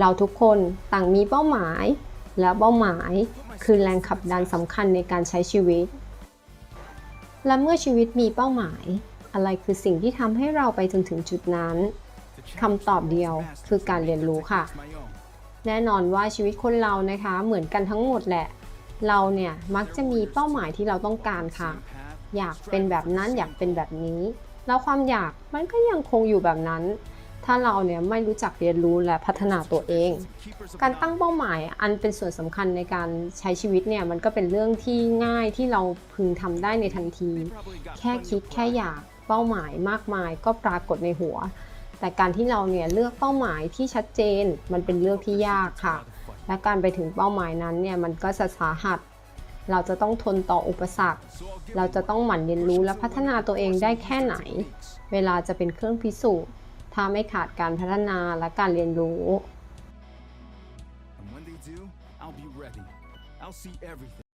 เราทุกคนต่างมีเป้าหมาย และเป้าหมายคือแรงขับดันสำคัญในการใช้ชีวิต และเมื่อชีวิตมีเป้าหมาย อะไรคือสิ่งที่ทำให้เราไปจนถึงจุดนั้นคำตอบเดียวคือการเรียนรู้ค่ะ แน่นอนว่าชีวิตคนเรานะคะเหมือนกันทั้งหมดแหละ เราเนี่ยมักจะมีเป้าหมายที่เราต้องการค่ะ อยากเป็นแบบนั้นอยากเป็นแบบนี้ แล้วความอยากมันก็ยังคงอยู่แบบนั้น ถ้าเราเนี่ยไม่รู้จักเรียนรู้และพัฒนาตัวเอง การตั้งเป้าหมายอันเป็นส่วนสำคัญในการใช้ชีวิตเนี่ยมันก็เป็นเรื่องที่ง่ายที่เราพึงทำได้ในทันที แค่คิดแค่อยากเป้าหมายมากมายก็ปรากฏในหัว แต่การที่เราเนี่ยเลือกเป้าหมายที่ชัดเจน มันเป็นเรื่องที่ยากค่ะ และการไปถึงเป้าหมายนั้นเนี่ยมันก็จะสาหัสเราจะต้องทนต่ออุปสรรค เราจะต้องหมั่นเรียนรู้และพัฒนาตัวเองได้แค่ไหน เวลาจะเป็นเครื่องพิสูจน์ ถ้าไม่ขาดการพัฒนาและการเรียนรู้ And when they do, I'll be ready. I'll see everything.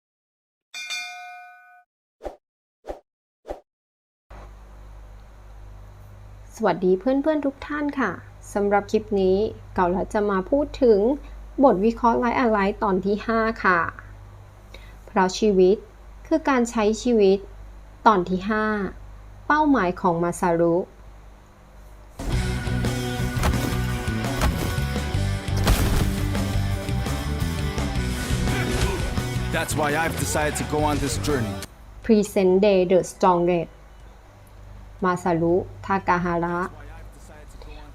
สวัสดีเพื่อนๆทุกท่านค่ะสำหรับคลิปนี้เก่าแล้วจะมาพูดถึงบทวิเคราะห์ไลฟ์อะไรตอนที่ 5 ค่ะ เพราะชีวิตคือการใช้ชีวิตตอนที่ 5 เป้าหมายของมาซารุ That's why I've decided to go on this journey. Present Day The Strongest มาซารุ ทากาฮาระ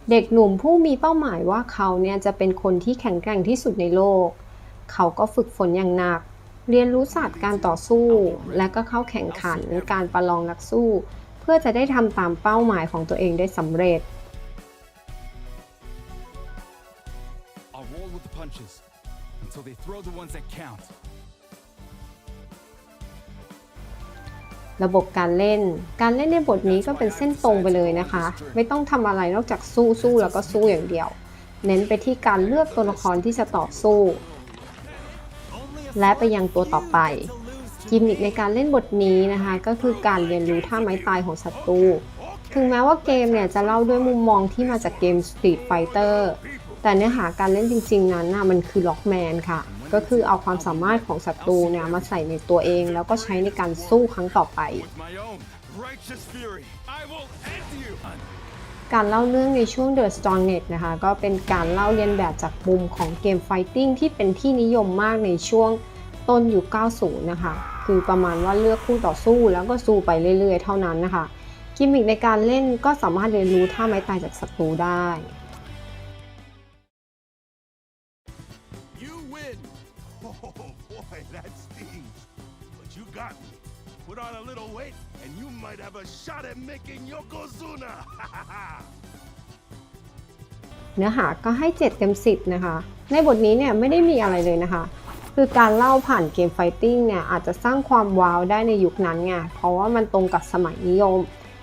เด็กหนุ่มผู้มีเป้าหมายว่าเขาเนี่ยจะเป็นคนที่แข็งแกร่งที่สุดในโลก เขาก็ฝึกฝนอย่างหนัก เรียนรู้ศาสตร์การต่อสู้ และก็เข้าแข่งขันการประลองนักสู้ เพื่อจะได้ทำตามเป้าหมายของตัวเองได้สำเร็จ I'll roll with the punches until they throw the ones that count. ระบบการเล่น การเล่นในบทนี้ก็เป็นเส้นตรงไปเลยนะคะ ไม่ต้องทำอะไรนอกจากสู้สู้แล้วก็สู้อย่างเดียว เน้นไปที่การเลือกตัวละครที่จะต่อสู้ และไปยังตัวต่อไปกิมมิคในการเล่นบทนี้นะคะ ก็คือการเรียนรู้ท่าไม้ตายของศัตรู ถึงแม้ว่าเกมเนี่ยจะเล่าด้วยมุมมองที่มาจากเกม Street Fighter แต่เนื้อหาการเล่นจริงๆนั้นน่ะมันคือล็อกแมนค่ะ ก็คือเอาความสามารถของศัตรูเนี่ยมาใส่ในตัวเอง แล้วก็ใช้ในการสู้ครั้งต่อไป การเล่าเรื่องในช่วง The Strongest นะคะก็เป็นการเล่าเรียนแบบจากมุมของเกมไฟติ้งที่เป็นที่นิยมมากในช่วงต้นยุค 90 นะคะ คือประมาณว่าเลือกคู่ต่อสู้แล้วก็สู้ไปเรื่อยๆ เท่านั้นนะคะ กิมมิคในการเล่นก็สามารถเรียนรู้ท่าไม้ตายจากศัตรูได้ But you got me. Put on a little weight, and you might have a shot at making Yokozuna! เนื้อหาก็ให้ 7 เต็ม 10 นะคะ ในบทนี้เนี่ยไม่ได้มีอะไรเลยนะคะ คือการเล่าผ่านเกมไฟติ้งเนี่ยอาจจะสร้างความว้าวได้ในยุคนั้นไง เพราะว่ามันตรงกับสมัยนิยม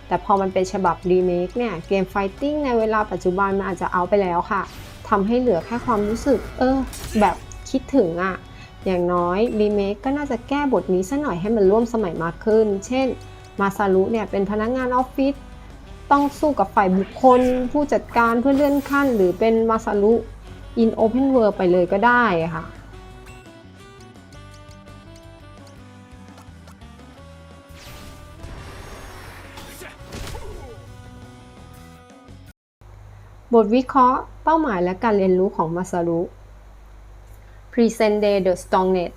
แต่พอมันเป็นฉบับรีเมคเนี่ยเกมไฟติ้งในเวลาปัจจุบันมันอาจจะเอาไปแล้วค่ะทำให้เหลือแค่ความรู้สึก เออ แบบคิดถึงอะ่ะ อย่างน้อยรีเมคก็น่าจะแก้บทนี้ซะหน่อยให้มันร่วมสมัยมากขึ้น เช่น มาซารุเนี่ยเป็นพนักงานออฟฟิศต้องสู้กับฝ่ายบุคคล ผู้จัดการเพื่อเลื่อนขั้น หรือเป็นมาซารุอินโอเพนเวิร์ไปเลยก็ได้ค่ะบทวิเคราะห์เป้าหมายและการเรียนรู้ของมาซารุ Present Day The Strongest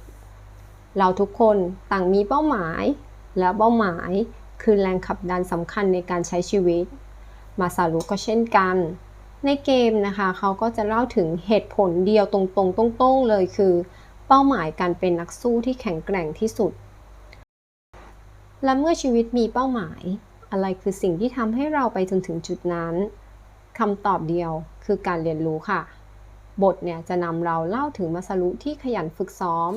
เราทุกคนต่างมีเป้าหมาย และเป้าหมายคือแรงขับดันสำคัญในการใช้ชีวิต มาซารุก็เช่นกัน ในเกมนะคะเขาก็จะเล่าถึงเหตุผลเดียวตรงๆตรงๆเลยคือ เป้าหมายการเป็นนักสู้ที่แข็งแกร่งที่สุด และเมื่อชีวิตมีเป้าหมาย อะไรคือสิ่งที่ทำให้เราไปจนถึงจุดนั้นคำตอบเดียวคือการเรียนรู้ค่ะ บทเนี่ยจะนำเราเล่าถึงมาซารุที่ขยันฝึกซ้อม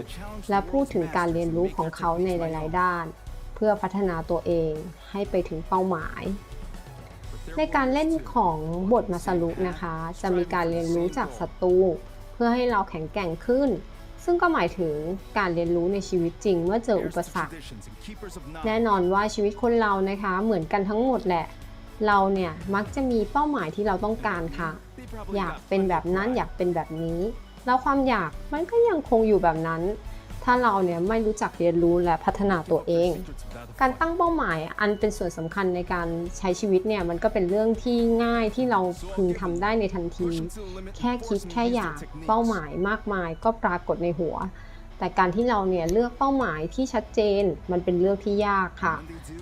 และพูดถึงการเรียนรู้ของเขาในหลาย ๆ ด้าน เพื่อพัฒนาตัวเองให้ไปถึงเป้าหมาย ในการเล่นของบทมาซารุนะคะ จะมีการเรียนรู้จากศัตรูเพื่อให้เราแข็งแกร่งขึ้น ซึ่งก็หมายถึงการเรียนรู้ในชีวิตจริงเมื่อเจออุปสรรค Traditions and keepers of แน่ knowledge. นอนว่าชีวิตคนเรานะคะเหมือนกันทั้งหมดแหละ เราเนี่ยมักจะมีเป้าหมายที่เราต้องการค่ะ probably อยากเป็นแบบนั้นอยากเป็นแบบนี้ แล้วความอยากมันก็ยังคงอยู่แบบนั้น ถ้าเราเนี่ยไม่รู้จักเรียนรู้และพัฒนาตัวเอง การตั้งเป้าหมายอันเป็นส่วนสำคัญในการใช้ชีวิตเนี่ยมันก็เป็นเรื่องที่ง่ายที่เราพึงทำได้ในทันที แค่คิดแค่อยากเป้าหมายมากมายก็ปรากฏในหัวแต่การที่เราเนี่ยเลือกเป้าหมายที่ชัดเจนมันเป็นเรื่องที่ยากค่ะ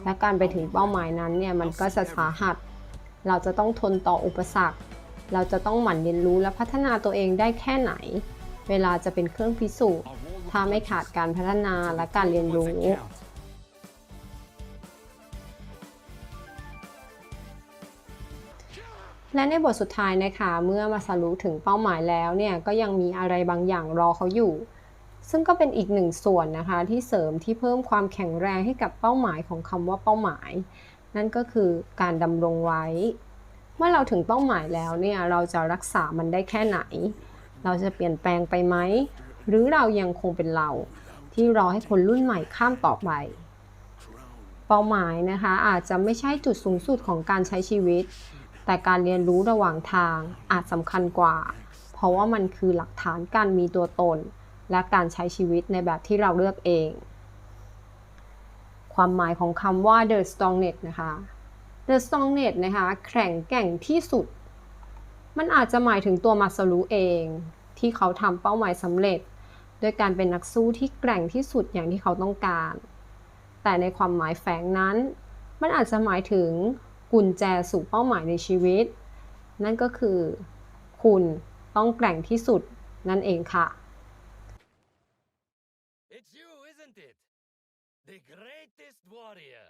และการไปถึงเป้าหมายนั้นเนี่ยมันก็จะสาหัส เราจะต้องทนต่ออุปสรรค เราจะต้องหมั่นเรียนรู้และพัฒนาตัวเองได้แค่ไหน เวลาจะเป็นเครื่องพิสูจน์ ถ้าไม่ขาดการพัฒนาและการเรียนรู้และในบทสุดท้ายนะคะเมื่อมาสรุถึงเป้าหมายแล้วเนี่ยก็ยังมีอะไรบางอย่างรอเขาอยู่ ซึ่งก็เป็นอีกหนึ่งส่วนนะคะที่เสริมที่เพิ่มความแข็งแรงให้กับเป้าหมายของคำว่าเป้าหมาย นั่นก็คือการดำรงไว้ เมื่อเราถึงเป้าหมายแล้วเนี่ยเราจะรักษามันได้แค่ไหน เราจะเปลี่ยนแปลงไปไหม หรือเรายังคงเป็นเรา ที่รอให้คนรุ่นใหม่ข้ามต่อไป เป้าหมายนะคะอาจจะไม่ใช่จุดสูงสุดของการใช้ชีวิต แต่การเรียนรู้ระหว่างทางอาจสำคัญกว่า เพราะว่ามันคือหลักฐานการมีตัวตน และการใช้ชีวิตในแบบที่เราเลือกเอง ความหมายของคำว่า the strongest นะคะ the strongest นะคะ แข็งแกร่งที่สุด มันอาจจะหมายถึงตัวมาสรุเอง ที่เขาทำเป้าหมายสำเร็จ ด้วยการเป็นนักสู้ที่แกร่งที่สุดอย่างที่เขาต้องการ แต่ในความหมายแฝงนั้น มันอาจจะหมายถึงกุญแจสู่เป้าหมายในชีวิต นั่นก็คือ คุณต้องแกร่งที่สุดนั่นเองค่ะ It's you, isn't it? The greatest warrior.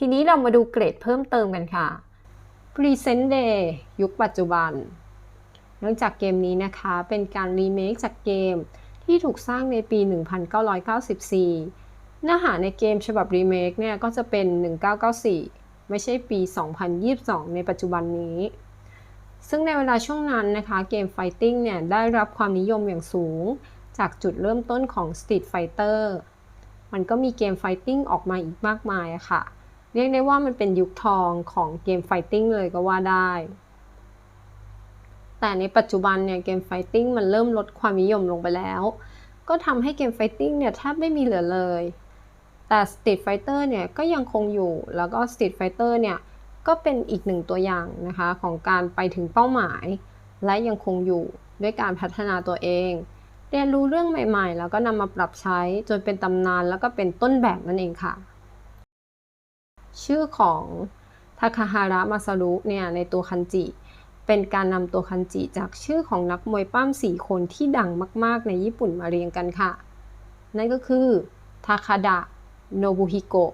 ทีนี้เรามาดูเกรดเพิ่มเติมกันค่ะ Present Day ยุคปัจจุบัน เนื่องจากเกมนี้นะคะเป็นการรีเมคจากเกมที่ถูกสร้างในปี 1994 เนื้อหาในเกมฉบับรีเมคเนี่ยก็จะเป็น 1994 ไม่ใช่ปี 2022 ในปัจจุบันนี้ ซึ่งในเวลาช่วงนั้นนะคะเกม Fighting เนี่ยได้รับความนิยมอย่างสูง จากจุดเริ่มต้นของ Street Fighter มันก็มีเกม Fighting ออกมาอีกมากมายค่ะ เรียกได้ว่ามันเป็นยุคทองของเกม Fighting เลยก็ว่าได้ แต่ในปัจจุบันเนี่ยเกม Fighting มันเริ่มลดความนิยมลงไปแล้ว ก็ทำให้เกม Fighting เนี่ยแทบไม่มีเหลือเลย แต่ Street Fighter เนี่ยก็ยังคงอยู่ แล้วก็ Street Fighter เนี่ยก็เป็นอีกหนึ่งตัวอย่างนะคะของการไปถึงเป้าหมาย และยังคงอยู่ด้วยการพัฒนาตัวเอง เรียนรู้เรื่องใหม่ๆ แล้วก็นำมาปรับใช้จนเป็นตำนานแล้วก็เป็นต้นแบบนั่นเองค่ะ ชื่อของทาคาฮาระมาซารุเนี่ยในตัวคันจิ เป็นการนำตัวคันจิจากชื่อของนักมวยปั้ม4คนที่ดังมาก ๆ ในญี่ปุ่นมาเรียงกันค่ะ นั่นก็คือทาคาดะ โนบุฮิโกะ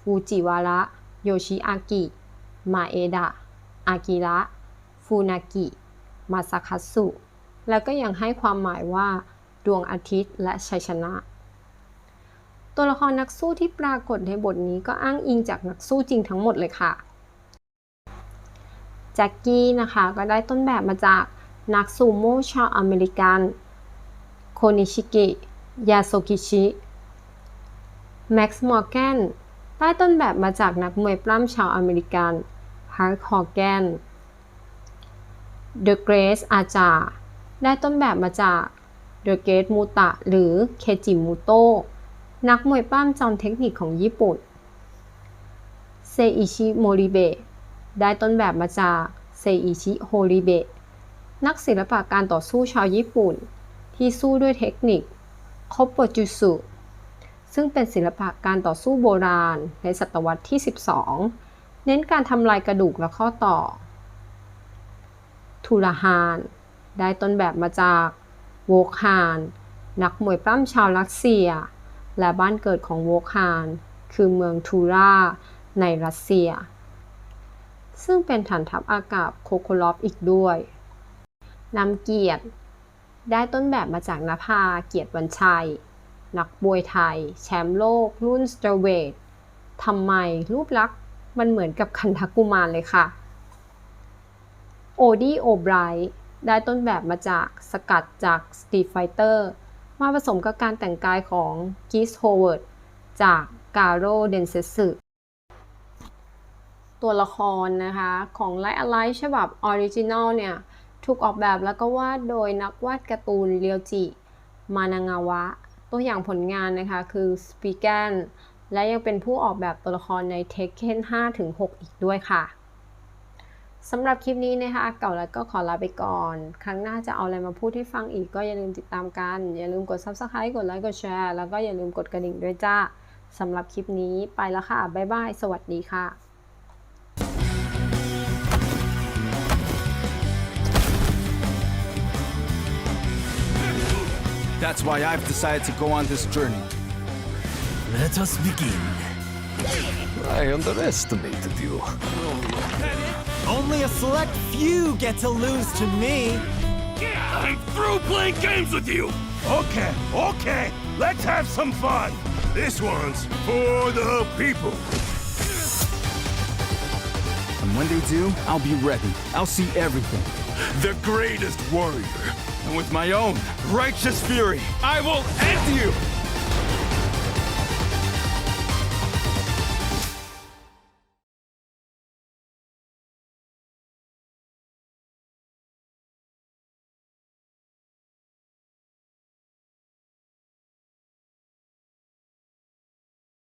ฟูจิวาระ โยชิอากิ มาเอดะ อากิระ ฟูนากิ มาซาคัตสุ แล้วก็ยังให้ความหมายว่า ดวงอาทิตย์และชัยชนะ ตัวละครนักสู้ที่ปรากฏในบทนี้ก็อ้างอิงจากนักสู้จริงทั้งหมดเลยค่ะแจ็คกี้นะคะก็ได้ต้นแบบมาจากนักซูโม่ชาวอเมริกัน โคนิชิกิ ยาโซกิชิ แม็กซ์มอร์แกนได้ต้นแบบมาจากนักมวยปล้ำชาวอเมริกัน ฮาร์ h ฮอร์แกน เดอะเกรซอาจา ได้ต้นแบบมาจากเดอะเกรซมูตะหรือเคจิมูโตะ นักมวยปล้ำจอมเทคนิคของญี่ปุ่น เซอิชิโมริเบะได้ต้นแบบมาจากเซอิชิโฮริเบะนักศิลปะการต่อสู้ชาวญี่ปุ่น ที่สู้ด้วยเทคนิคคอปโปจุสุซึ่งเป็นศิลปะการต่อสู้โบราณในศตวรรษที่ 12 เน้นการทำลายกระดูกและข้อต่อทูราฮานได้ต้นแบบมาจากโวกฮาน นักมวยปล้ำชาวรัสเซีย และบ้านเกิดของโวกฮาน คือเมืองทูราในรัสเซีย ซึ่งเป็นฐานทัพอากาศโคโคลอฟอีกด้วยนำเกียรติได้ต้นแบบมาจากนภาเกียรติวันชัย นักบวยไทย แชมป์โลก รุ่นสเตรเวททำไมรูปลักษณ์มันเหมือนกับคันทกุมารเลยค่ะ โอดี้โอไบรท์ได้ต้นแบบมาจากสกัดจาก Street Fighter มาผสมกับการแต่งกายของ g e e s Howard จาก Garo Densetsu ตัวละครนะคะของ Light Alive ฉบับออริจินอลเนี่ยถูกออกแบบแล้วก็วาดโดยนักวาดการ์ตูนเรียวจิ มานางาวะ ตัวอย่างผลงานนะคะคือสปีแกนและยังเป็นผู้ออกแบบตัวละครใน Tekken 5-6 อีกด้วยค่ะ สำหรับคลิปนี้นะคะเก่าแล้วก็ขอลาไปก่อน ครั้งหน้าจะเอาอะไรมาพูดให้ฟังอีกก็อย่าลืมติดตามกัน อย่าลืมกด Subscribe กดไลค์กดแชร์แล้วก็อย่าลืมกดกระดิ่งด้วยจ้าสำหรับคลิปนี้ไปแล้วค่ะ บ๊ายบาย สวัสดีค่ะ That's why I've decided to go on this journey. Let us begin. I underestimated you. Only a select few get to lose to me. I'm through playing games with you! Okay, okay, let's have some fun! This one's for the people! And when they do, I'll be ready. I'll see everything. The greatest warrior! And with my own righteous fury, I will end you!